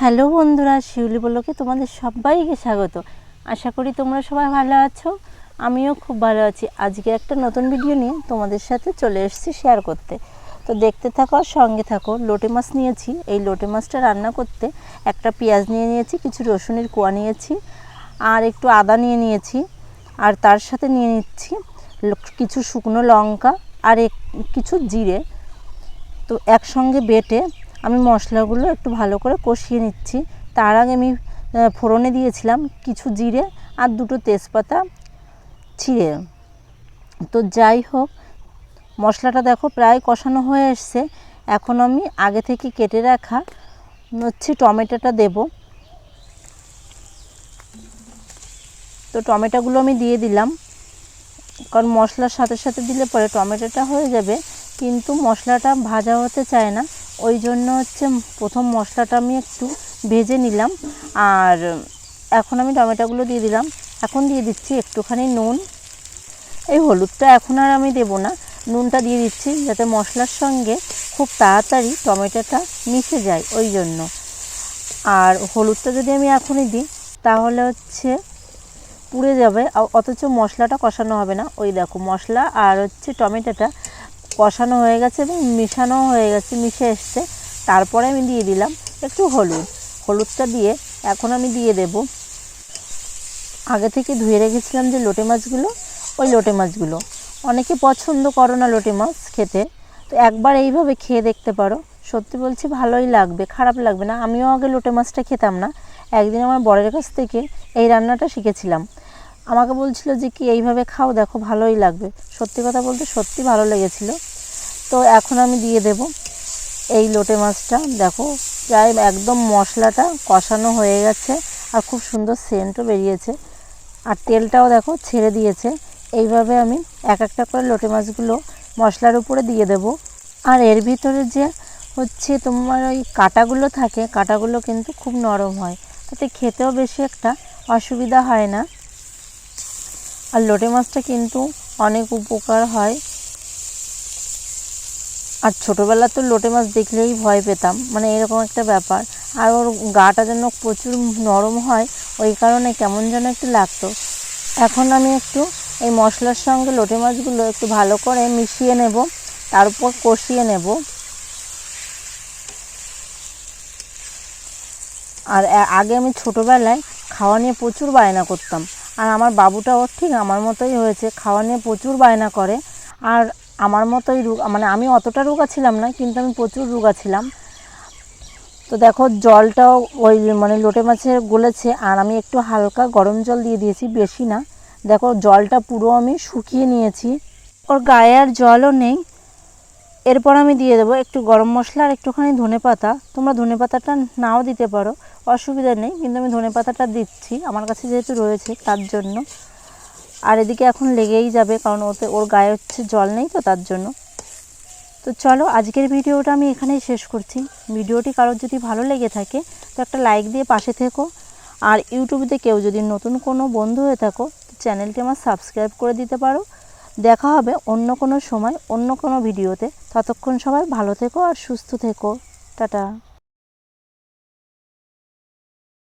Hello বন্ধুরা, শিউলি বলোকে তোমাদের সবাইকে স্বাগত। আশা করি তোমরা সবাই ভালো আছো, আমিও খুব ভালো আছি। আজকে একটা নতুন ভিডিও নিয়ে তোমাদের সাথে চলে এসেছি শেয়ার করতে। তো দেখতে থাকো আর সঙ্গে থাকো, লোটে মাছ নিয়েছি। এই লোটে মাছটা রান্না করতে একটা পেঁয়াজ নিয়ে নিয়েছি, কিছু রসুনের কোয়া নিয়েছি, আর একটু আদা নিয়ে নিয়েছি, আর তার সাথে নিয়ে নিচ্ছি কিছু শুকনো লঙ্কা আর কিছু জিরে। তো একসঙ্গে বেটে আমি মশলাগুলো একটু ভালো করে কষিয়ে নিচ্ছি। তার আগে আমি ফোড়নে দিয়েছিলাম কিছু জিরে আর দুটো তেজপাতা ছিঁড়ে। তো যাই হোক, মশলাটা দেখো প্রায় কষানো হয়ে এসছে। এখন আমি আগে থেকে কেটে রাখা হচ্ছে টমেটোটা দেব। তো টমেটোগুলো আমি দিয়ে দিলাম। কারণ মশলার সাথে সাথে দিলে পরে টমেটোটা হয়ে যাবে। কিন্তু মশলাটা ভাজা হতে চায় না। ওই জন্য হচ্ছে প্রথম মশলাটা আমি একটু ভেজে নিলাম। আর এখন আমি টমেটোগুলো দিয়ে দিলাম। এখন দিয়ে দিচ্ছি একটুখানি নুন। এই হলুদটা এখন আর আমি দেবো না। নুনটা দিয়ে দিচ্ছি যাতে মশলার সঙ্গে খুব তাড়াতাড়ি টমেটোটা মিশে যায় ওই জন্য। আর হলুদটা যদি আমি এখনই দিই, তাহলে হচ্ছে পুড়ে যাবে। অথচ মশলাটা কষানো হবে না। ওই দেখো মশলা আর হচ্ছে টমেটোটা কষানো হয়ে গেছে এবং মেশানো হয়ে গেছে, মিশে এসছে। তারপরে আমি দিয়ে দিলাম একটু হলুদ। হলুদটা দিয়ে এখন আমি দিয়ে দেব। আগে থেকে ধুয়ে রেখেছিলাম যে লোটে মাছগুলো, ওই লোটে মাছগুলো। অনেকে পছন্দ করো না লোটে মাছ খেতে। তো একবার এইভাবে খেয়ে দেখতে পারো। সত্যি বলছি, ভালোই লাগবে, খারাপ লাগবে না। আমিও আগে লোটে মাছটা খেতাম না। একদিন আমার বরের কাছ থেকে এই রান্নাটা শিখেছিলাম। আমাকে বলছিল যে, কি এইভাবে খাও? দেখো ভালোই লাগবে। সত্যি কথা বলতে সত্যি ভালো লেগেছিল। তো এখন আমি দিয়ে দেব এই লোটে মাছটা। দেখো, প্রায় একদম মশলাটা কষানো হয়ে গেছে আর খুব সুন্দর সেন্টও বেরিয়েছে। আর তেলটাও দেখো ছেড়ে দিয়েছে। এইভাবে আমি এক একটা করে লোটে মাছগুলো মশলার উপরে দিয়ে দেব। আর এর ভিতরে যে হচ্ছে তোমার ওই কাটাগুলো থাকে, কাটাগুলো কিন্তু খুব নরম হয়। তাতে খেতেও বেশি একটা অসুবিধা হয় না। আর লোটে মাছটা কিন্তু অনেক উপকার হয়। আর ছোটোবেলা তো লোটে মাছ দেখলেই ভয় পেতাম মানে এরকম একটা ব্যাপার। আর ওর গাটা যেন প্রচুর নরম হয়, ওই কারণে কেমন যেন একটু লাগতো। এখন আমি একটু এই মশলার সঙ্গে লোটে মাছগুলো একটু ভালো করে মিশিয়ে নেব, তারপর কষিয়ে নেব। আর আগে আমি ছোটোবেলায় খাওয়া নিয়ে প্রচুর বায়না করতাম। আর আমার বাবুটাও ঠিক আমার মতোই হয়েছে, খাওয়া নিয়ে প্রচুর বায়না করে। আর আমার মতোই রোগ মানে আমি অতটা রোগা ছিলাম না, কিন্তু আমি প্রচুর রোগা ছিলাম। তো দেখো, জলটাও ওই মানে লোটে মাছের গলেছে, আর আমি একটু হালকা গরম জল দিয়ে দিয়েছি, বেশি না। দেখো, জলটা পুরো আমি শুকিয়ে নিয়েছি। ওর গায়ে আর জলও নেই। এরপর আমি দিয়ে দেবো একটু গরম মশলা আর একটুখানি ধনে পাতা। তোমরা ধনে পাতাটা নাও দিতে পারো, অসুবিধা নেই, কিন্তু আমি ধনে পাতাটা দিচ্ছি, আমার কাছে যেহেতু রয়েছে তার জন্য। আর এদিকে এখন লেগেই যাবে, কারণ ওতে ওর গায়ে হচ্ছে জল নেই তো তার জন্য। তো চলো, আজকের ভিডিওটা আমি এখানেই শেষ করছি। ভিডিওটি কারোর যদি ভালো লেগে থাকে, তো একটা লাইক দিয়ে পাশে থেকো। আর ইউটিউবে কেউ যদি নতুন কোনো বন্ধু হয়ে থাকো চ্যানেলটি আমার সাবস্ক্রাইব করে দিতে পারো। দেখা হবে অন্য কোনো সময়, অন্য কোনো ভিডিওতে। ততক্ষণ সবাই ভালো থেকো আর সুস্থ থেকো। টাটা।